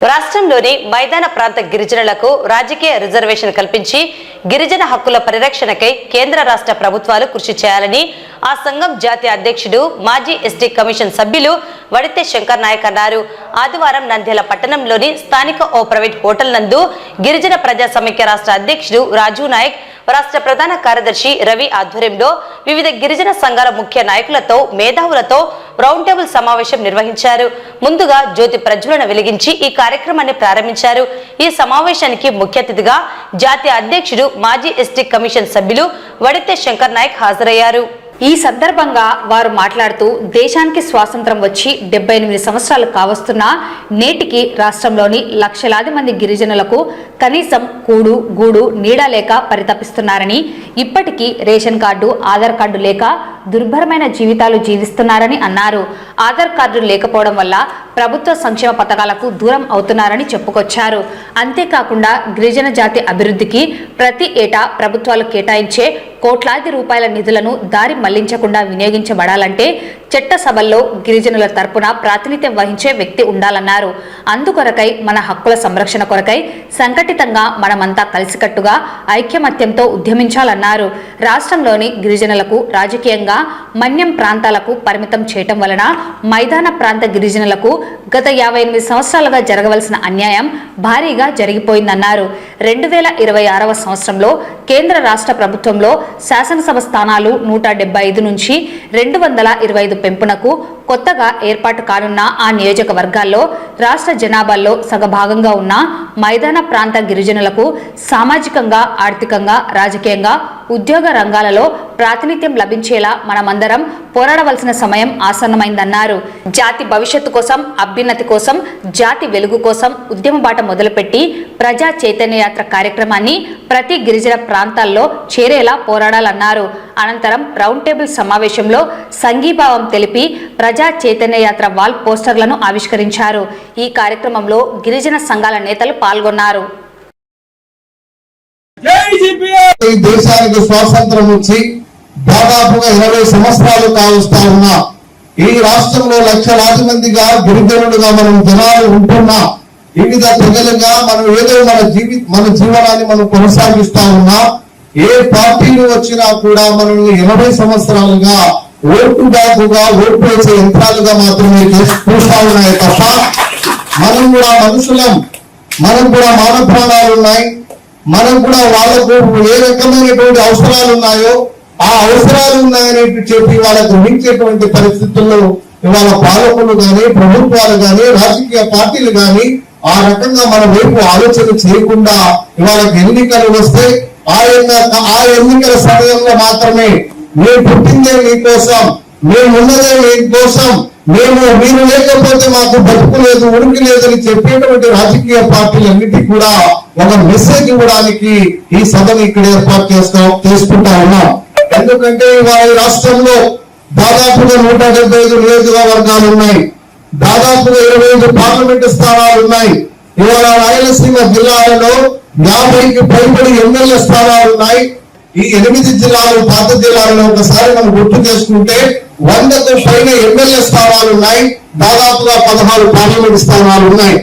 రాష్ట్రంలోని మైదాన ప్రాంత గిరిజనులకు రాజకీయ రిజర్వేషన్ కల్పించి గిరిజన హక్కుల పరిరక్షణకై కేంద్ర రాష్ట్ర ప్రభుత్వాలు కృషి చేయాలని ఆ సంఘం జాతీయ అధ్యక్షుడు మాజీ ఎస్టీ కమిషన్ సభ్యులు వడితే శంకర్ నాయక్ అన్నారు. ఆదివారం నంద్యాల పట్టణంలోని స్థానిక ఓ ప్రైవేట్ హోటల్ నందు గిరిజన ప్రజా సమైక్య రాష్ట్ర అధ్యక్షుడు రాజు నాయక్ రాష్ట్ర ప్రధాన కార్యదర్శి రవి ఆధ్వర్యంలో వివిధ గిరిజన సంఘాల ముఖ్య నాయకులతో మేధావులతో రౌండ్ టేబుల్ సమావేశం నిర్వహించారు. ముందుగా జ్యోతి ప్రజ్వలన వెలిగించి ఈ కార్యక్రమాన్ని ప్రారంభించారు. ఈ సమావేశానికి ముఖ్య అతిథిగా జాతీయ అధ్యక్షుడు మాజీ ఎస్టీ కమిషన్ సభ్యులు వడితే శంకర్ నాయక్ హాజరయ్యారు. ఈ సందర్భంగా వారు మాట్లాడుతూ దేశానికి స్వాతంత్రం వచ్చి డెబ్బై ఎనిమిది సంవత్సరాలు కావస్తున్నా నేటికి రాష్ట్రంలోని లక్షలాది మంది గిరిజనులకు కనీసం కూడు గూడు నీడ లేక పరితపిస్తున్నారని ఇప్పటికీ రేషన్ కార్డు ఆధార్ కార్డు లేక దుర్భరమైన జీవితాలు జీవిస్తున్నారని అన్నారు. ఆధార్ కార్డు లేకపోవడం వల్ల ప్రభుత్వ సంక్షేమ పథకాలకు దూరం అవుతున్నారని చెప్పుకొచ్చారు. అంతేకాకుండా గిరిజన జాతి అభివృద్ధికి ప్రతి ఏటా ప్రభుత్వాలు కేటాయించే కోట్లాది రూపాయల నిధులను దారి మళ్ళించకుండా వినియోగించబడాలంటే చట్టసభల్లో గిరిజనుల తరపున ప్రాతినిధ్యం వహించే వ్యక్తి ఉండాలన్నారు. అందుకొరకై మన హక్కుల సంరక్షణ కొరకై సంఘటితంగా మనమంతా కలిసికట్టుగా ఐక్యమత్యంతో ఉద్యమించాలన్నారు. రాష్ట్రంలోని గిరిజనులకు రాజకీయంగా మన్యం ప్రాంతాలకు పరిమితం చేయటం వలన మైదాన ప్రాంత గిరిజనులకు గత యాభై ఎనిమిది సంవత్సరాలుగా జరగవలసిన అన్యాయం భారీగా జరిగిపోయిందన్నారు. రెండు వేల ఇరవై ఆరవ సంవత్సరంలో కేంద్ర రాష్ట్ర ప్రభుత్వంలో శాసనసభ స్థానాలు నూట డెబ్బై ఐదు నుంచి రెండు వందల ఇరవై ఐదు పెంపునకు కొత్తగా ఏర్పాటు కానున్న ఆ నియోజకవర్గాల్లో రాష్ట్ర జనాభాలో సగభాగంగా ఉన్న మైదాన ప్రాంత గిరిజనులకు సామాజికంగా ఆర్థికంగా రాజకీయంగా ఉద్యోగ రంగాలలో ప్రాతినిధ్యం లభించేలా మనమందరం పోరాడవలసిన సమయం ఆసన్నమైందన్నారు. జాతి భవిష్యత్తు కోసం అభ్యున్నతి కోసం జాతి వెలుగు కోసం ఉద్యమ బాట మొదలుపెట్టి ప్రజా చైతన్య యాత్ర కార్యక్రమాన్ని ప్రతి గిరిజన ప్రాంతాల్లో చేరేలా పోరాడాలన్నారు. అనంతరం రౌండ్ టేబుల్ సమావేశంలో సంఘీభావం తెలిపి ప్రజా చైతన్య యాత్ర వాల్ పోస్టర్లను ఆవిష్కరించారు. ఈ కార్యక్రమంలో గిరిజన సంఘాల నేతలు పాల్గొన్నారు. ఈ దేశానికి స్వాతంత్రం వచ్చి దాదాపుగా ఇరవై సంవత్సరాలు కావస్తా ఉన్నా. ఈ రాష్ట్రంలో లక్షలాది మందిగా గిరిజనులుగా మనం జనాలు ఉంటున్నా. వివిధ తెగలుగా మనం ఏదో మన జీవి మన జీవనాన్ని మనం కొనసాగిస్తా ఉన్నా. ఏ పార్టీలు వచ్చినా కూడా మనం ఇరవై సంవత్సరాలుగా ఓటు బ్యాగుగా ఓటు వేసే యంత్రాలుగా మాత్రమే చూస్తా ఉన్నాయి తప్ప మనం కూడా మనుషులం. మనం కూడా మానవ ప్రాణాలు ఉన్నాయి. మనం కూడా వాళ్ళకు ఏ రకమైనటువంటి అవసరాలు ఉన్నాయో ఆ అవసరాలు ఉన్నాయని చెప్పి వాళ్ళకు గ్రహించేటువంటి పరిస్థితుల్లో ఇవాళ పాలకులు కానీ ప్రభుత్వాలు కానీ రాజకీయ పార్టీలు కానీ ఆ రకంగా మన వైపు ఆలోచన చేయకుండా ఇవాళ ఎన్నికలు వస్తే ఆ ఎన్న- ఆ ఎన్నికల సమయంలో మాత్రమే నేను పుట్టిందే మీకోసం మేము ఉన్నదే మీకోసం మేము మీరు లేకపోతే మాకు బతుకు లేదు ఉనికి లేదని చెప్పేటువంటి రాజకీయ పార్టీలన్నిటి కూడా ఒక మెసేజ్ ఇవ్వడానికి ఈ సభను ఇక్కడ ఏర్పాటు చేస్తాం తీసుకుంటా ఉన్నాం. ఎందుకంటే ఇవాళ రాష్ట్రంలో దాదాపుగా నూట డెబ్బై ఐదు నియోజకవర్గాలు ఉన్నాయి. దాదాపుగా ఇరవై ఐదు పార్లమెంటు స్థానాలు ఉన్నాయి. ఇవాళ రాయలసీమ జిల్లాలలో యాభైకి పైబడి ఎమ్మెల్యే స్థానాలు ఉన్నాయి. ఈ ఎనిమిది జిల్లాలు పాత జిల్లాలో ఒకసారి మనం గుర్తు చేసుకుంటే వందకు పైన ఎమ్మెల్యే స్థానాలు ఉన్నాయి. దాదాపుగా పదహారు పార్లమెంట్ స్థానాలు ఉన్నాయి.